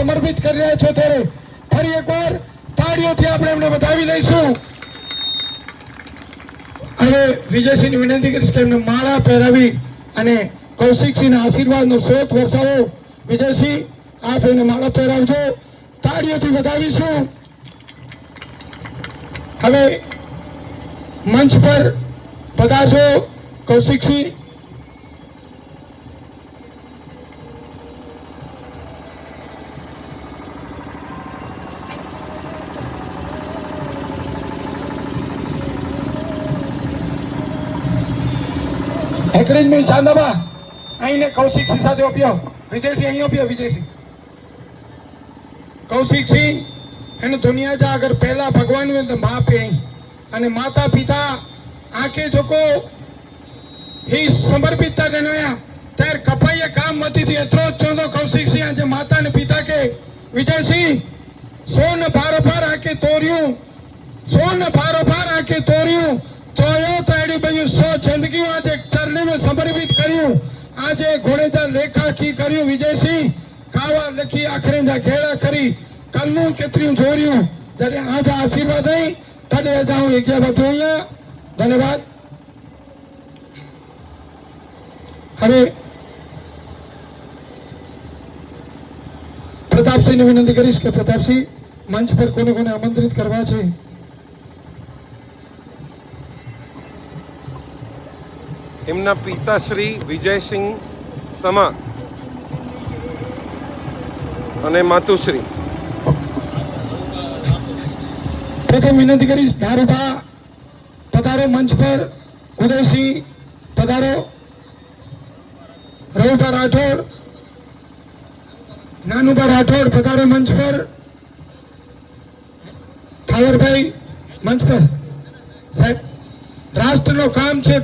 સમર્પિત કરી રહ્યા છો ત્યારે ફરી એકવાર તાળીઓથી આપણે એમને વધાવી લઈશું. અને વિજયસિંહની વિનંતી કરીશ કે એમને માળા પહેરાવી અને કૌશિકસિંહના આશીર્વાદનો સ્રોત વરસાવો. વિજયસિંહ, આપ એને માળા પહેરાવજો. તાળીઓથી વધાવીશું. હવે મંચ પર પધારજો કૌશિકસિંહ. એકરીજ મિલ ચાંદાબા અહીંને કૌશિક સિંહ સાથે ઓપ્યો વિજયસિંહ, અહીં ઓપ્યો વિજયસિંહ. કૌશિક સિંહ, એને દુનિયા જા અગર પહેલા ભગવાન બાપ એ અને માતા પિતા આંખે જોકો, એ સમર્પિતતા જણાયા. ત્યારે કપાઈએ કામ મતી હતી. એટલો જ ચોંધો કૌશિક સિંહ આજે માતા અને પિતા કે, વિજયસિંહ, સોન ભારોભાર આંખે તોર્યું. સોન ભારોભાર આંખે તોર્યું. ચોયો તાડ્યું બયું સો જિંદગીઓ આજે કર્યું આજે ઘોડેજા લેખાખી કર્યું વિજયસિંહ. કાવા લખી આખરે ઘેડા કરી. કલનું કેતર્યું જોર્યું ત્યારે આજે આશીર્વાદ અહીં તડે જાઉં એક બધું અહીંયા. ધન્યવાદ. હવે પ્રતાપસિંહને વિનંતી કરીશ કે પ્રતાપસિંહ, મંચ પર કોને કોને આમંત્રિત કરવા છે? એમના પિતાશ્રી વિજયસિંહ સમા અને માતુશ્રી. પ્રથમ વિનંતી કરીશ ધારુભા પધારો મંચ પર, ઉદયસિંહ પધારો. રવિભા રાઠોડ નાનુભા રાઠોડ પધારો મંચ પર. ઠાવરભાઈ મંચ પર. સાહેબ, રાષ્ટ્રનો કામ છે